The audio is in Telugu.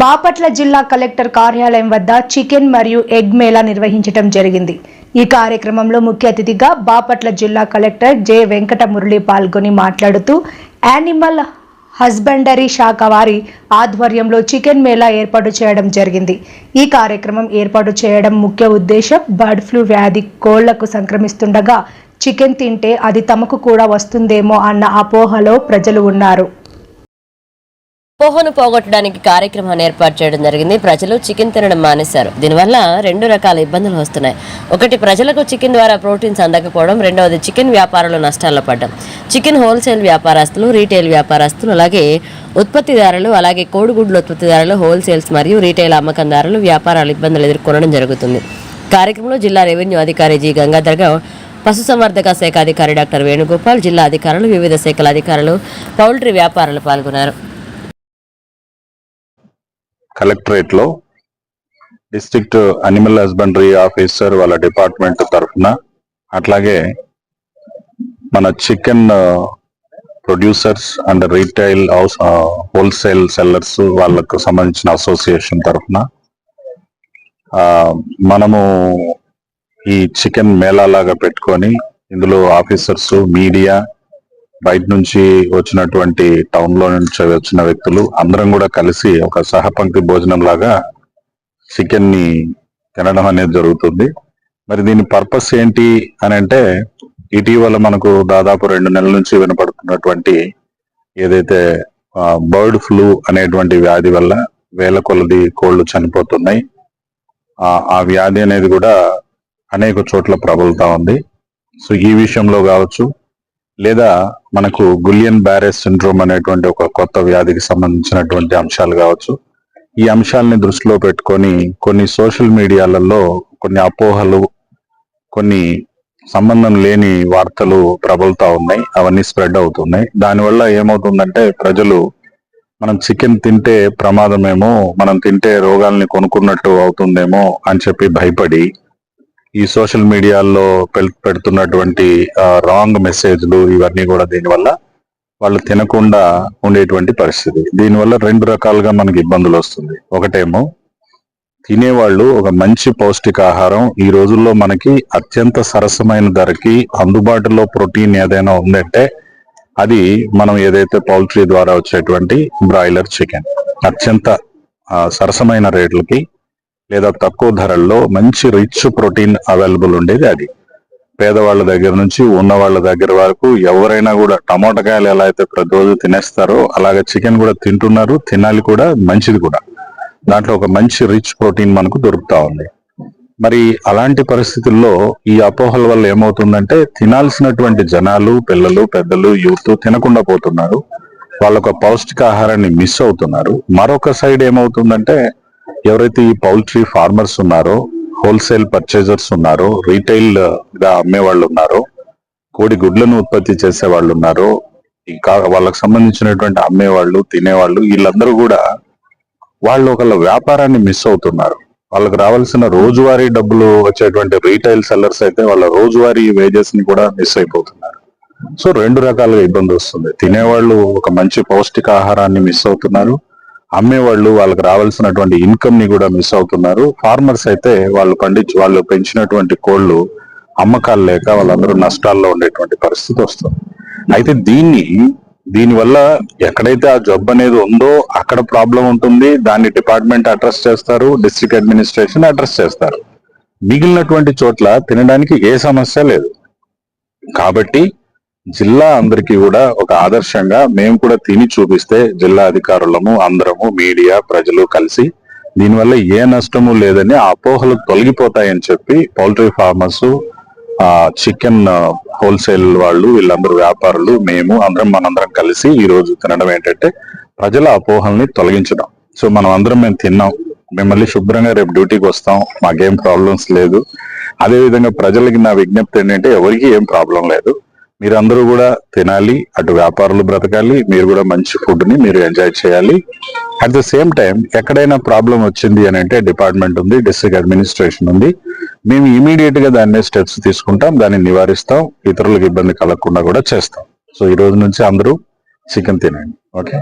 బాపట్ల జిల్లా కలెక్టర్ కార్యాలయం వద్ద చికెన్ మరియు ఎగ్ మేళా నిర్వహించడం జరిగింది. ఈ కార్యక్రమంలో ముఖ్య అతిథిగా బాపట్ల జిల్లా కలెక్టర్ జె. వెంకట మురళి పాల్గొని మాట్లాడుతూ యానిమల్ హస్బెండరీ శాఖ వారి ఆధ్వర్యంలో చికెన్ మేళా ఏర్పాటు చేయడం జరిగింది. ఈ కార్యక్రమం ఏర్పాటు చేయడం ముఖ్య ఉద్దేశం బర్డ్ ఫ్లూ వ్యాధి కోళ్ళకు సంక్రమిస్తుండగా చికెన్ తింటే అది తమకు కూడా వస్తుందేమో అన్న అపోహలో ప్రజలు ఉన్నారు. పోహను పోగొట్టడానికి కార్యక్రమాన్ని ఏర్పాటు చేయడం జరిగింది. ప్రజలు చికెన్ తినడం మానేశారు. దీనివల్ల రెండు రకాల ఇబ్బందులు వస్తున్నాయి. ఒకటి ప్రజలకు చికెన్ ద్వారా ప్రోటీన్స్ అందకపోవడం. రెండవది చికెన్ వ్యాపారులు నష్టాల్లో పడ్డం. చికెన్ హోల్సేల్ వ్యాపారస్తులు రీటైల్ వ్యాపారస్తులు అలాగే ఉత్పత్తిదారులు అలాగే కోడిగుడ్లు ఉత్పత్తిదారులు హోల్సేల్స్ మరియు రీటైల్ అమ్మకందారులు వ్యాపారాలు ఇబ్బందులు ఎదుర్కొనడం జరుగుతుంది. కార్యక్రమంలో జిల్లా రెవెన్యూ అధికారి జి. గంగాధర్ గౌడ్ పశుసంవర్ధక శాఖ అధికారి డాక్టర్ వేణుగోపాల్ జిల్లా అధికారులు వివిధ శాఖల అధికారులు పౌల్ట్రీ వ్యాపారులు పాల్గొన్నారు. కలెక్టరేట్లో డిస్ట్రిక్ట్ అనిమల్ హస్బెండరీ ఆఫీసర్ వాళ్ళ డిపార్ట్మెంట్ తరఫున అట్లాగే మన chicken producers and retail house wholesale sellers వాళ్ళకు సంబంధించిన అసోసియేషన్ తరఫున మనము ఈ చికెన్ మేళా లాగా పెట్టుకొని ఇందులో ఆఫీసర్స్ మీడియా బయట నుంచి వచ్చినటువంటి టౌన్లో నుంచి వచ్చిన వ్యక్తులు అందరం కూడా కలిసి ఒక సహపంక్తి భోజనం లాగా చికెన్ని తినడం అనేది జరుగుతుంది. మరి దీని పర్పస్ ఏంటి అని అంటే ఇటీవల మనకు దాదాపు రెండు నెలల నుంచి వినపడుతున్నటువంటి ఏదైతే బర్డ్ ఫ్లూ అనేటువంటి వ్యాధి వల్ల వేల కొలది కోళ్ళు చనిపోతున్నాయి. ఆ- వ్యాధి అనేది కూడా అనేక చోట్ల ప్రబలుతా ఉంది. సో ఈ విషయంలో కావచ్చు లేదా మనకు గులియన్ బ్యారెస్ సిండ్రోమ్ అనేటువంటి ఒక కొత్త వ్యాధికి సంబంధించినటువంటి అంశాలు కావచ్చు. ఈ అంశాలని దృష్టిలో పెట్టుకొని కొన్ని సోషల్ మీడియాలలో కొన్ని అపోహలు కొన్ని సంబంధం లేని వార్తలు ప్రబలుతా ఉన్నాయి. అవన్నీ స్ప్రెడ్ అవుతున్నాయి. దానివల్ల ఏమవుతుందంటే ప్రజలు మనం చికెన్ తింటే ప్రమాదమేమో మనం తింటే రోగాల్ని కొనుక్కున్నట్టు అవుతుందేమో అని చెప్పి భయపడి ఈ సోషల్ మీడియాలో పెడుతున్నటువంటి రాంగ్ మెసేజ్లు ఇవన్నీ కూడా దీనివల్ల వాళ్ళు తినకుండా ఉండేటువంటి పరిస్థితి. దీనివల్ల రెండు రకాలుగా మనకి ఇబ్బందులు వస్తుంది. ఒకటేమో తినేవాళ్ళు ఒక మంచి పౌష్టికాహారం ఈ రోజుల్లో మనకి అత్యంత సరసమైన ధరకి అందుబాటులో ప్రోటీన్ ఏదైనా ఉందంటే అది మనం ఏదైతే పౌల్ట్రీ ద్వారా వచ్చేటువంటి బ్రాయిలర్ చికెన్. అత్యంత సరసమైన రేట్లకి లేదా తక్కువ ధరల్లో మంచి రిచ్ ప్రోటీన్ అవైలబుల్ ఉండేది అది. పేదవాళ్ళ దగ్గర నుంచి ఉన్న వాళ్ళ దగ్గర వరకు ఎవరైనా కూడా టమోటకాయలు ఎలా అయితే ప్రతిరోజు తినేస్తారో అలాగే చికెన్ కూడా తింటున్నారు తినాలి కూడా మంచిది కూడా. దాంట్లో ఒక మంచి రిచ్ ప్రోటీన్ మనకు దొరుకుతా ఉంది. మరి అలాంటి పరిస్థితుల్లో ఈ అపోహల వల్ల ఏమవుతుందంటే తినాల్సినటువంటి జనాలు పిల్లలు పెద్దలు యూత్ తినకుండా పోతున్నారు. వాళ్ళొక పౌష్టికాహారాన్ని మిస్ అవుతున్నారు. మరొక సైడ్ ఏమవుతుందంటే ఎవరైతే ఈ పౌల్ట్రీ ఫార్మర్స్ ఉన్నారో హోల్సేల్ పర్చేజర్స్ ఉన్నారో రీటైల్గా అమ్మే వాళ్ళు ఉన్నారో కోడి గుడ్లను ఉత్పత్తి చేసే వాళ్ళు ఉన్నారో ఇంకా వాళ్ళకి సంబంధించినటువంటి అమ్మేవాళ్ళు తినేవాళ్ళు వీళ్ళందరూ కూడా వాళ్ళు ఒకళ్ళ వ్యాపారాన్ని మిస్ అవుతున్నారు. వాళ్ళకి రావాల్సిన రోజువారీ డబ్బులు వచ్చేటువంటి రీటైల్ సెల్లర్స్ అయితే వాళ్ళ రోజువారీ వేజెస్ని కూడా మిస్ అయిపోతున్నారు. సో రెండు రకాలుగా ఇబ్బంది వస్తుంది. తినేవాళ్ళు ఒక మంచి పౌష్టికాహారాన్ని మిస్ అవుతున్నారు. అమ్మేవాళ్ళు వాళ్ళకి రావాల్సినటువంటి ఇన్కమ్ని కూడా మిస్ అవుతున్నారు. ఫార్మర్స్ అయితే వాళ్ళు పండించి వాళ్ళు పెంచినటువంటి కోళ్ళు అమ్మకాలు లేక వాళ్ళందరూ నష్టాల్లో ఉండేటువంటి పరిస్థితి వస్తుంది. అయితే దీన్ని దీనివల్ల ఎక్కడైతే ఆ జబ్బు అనేది ఉందో అక్కడ ప్రాబ్లం ఉంటుంది. దాన్ని డిపార్ట్మెంట్ అడ్రస్ చేస్తారు డిస్ట్రిక్ట్ అడ్మినిస్ట్రేషన్ అడ్రస్ చేస్తారు. మిగిలినటువంటి చోట్ల తినడానికి ఏ సమస్య లేదు. కాబట్టి జిల్లా అందరికీ కూడా ఒక ఆదర్శంగా మేము కూడా తిని చూపిస్తే జిల్లా అధికారులము అందరము మీడియా ప్రజలు కలిసి దీనివల్ల ఏ నష్టము లేదని ఆ అపోహలు తొలగిపోతాయని చెప్పి పౌల్ట్రీ ఫార్మర్స్ ఆ చికెన్ హోల్సేల్ వాళ్ళు వీళ్ళందరూ వ్యాపారులు మేము అందరం మనందరం కలిసి ఈ రోజు తినడం ఏంటంటే ప్రజల అపోహల్ని తొలగించడం. సో మనం అందరం మేము తిన్నాం. మిమ్మల్ని శుభ్రంగా రేపు డ్యూటీకి వస్తాం. మాకేం ప్రాబ్లమ్స్ లేదు. అదేవిధంగా ప్రజలకి నా విజ్ఞప్తి ఏంటంటే ఎవరికి ఏం ప్రాబ్లం లేదు. మీరందరూ కూడా తినాలి అటు వ్యాపారులు బ్రతకాలి మీరు కూడా మంచి ఫుడ్ని మీరు ఎంజాయ్ చేయాలి. అట్ ద సేమ్ టైం ఎక్కడైనా ప్రాబ్లం వచ్చింది అని అంటే డిపార్ట్మెంట్ ఉంది డిస్ట్రిక్ట్ అడ్మినిస్ట్రేషన్ ఉంది. మేము ఇమీడియట్గా దాని మీద స్టెప్స్ తీసుకుంటాం దాన్ని నివారిస్తాం ఇతరులకు ఇబ్బంది కలగకుండా కూడా చేస్తాం. సో ఈ రోజు నుంచి అందరూ చికెన్ తినండి. ఓకే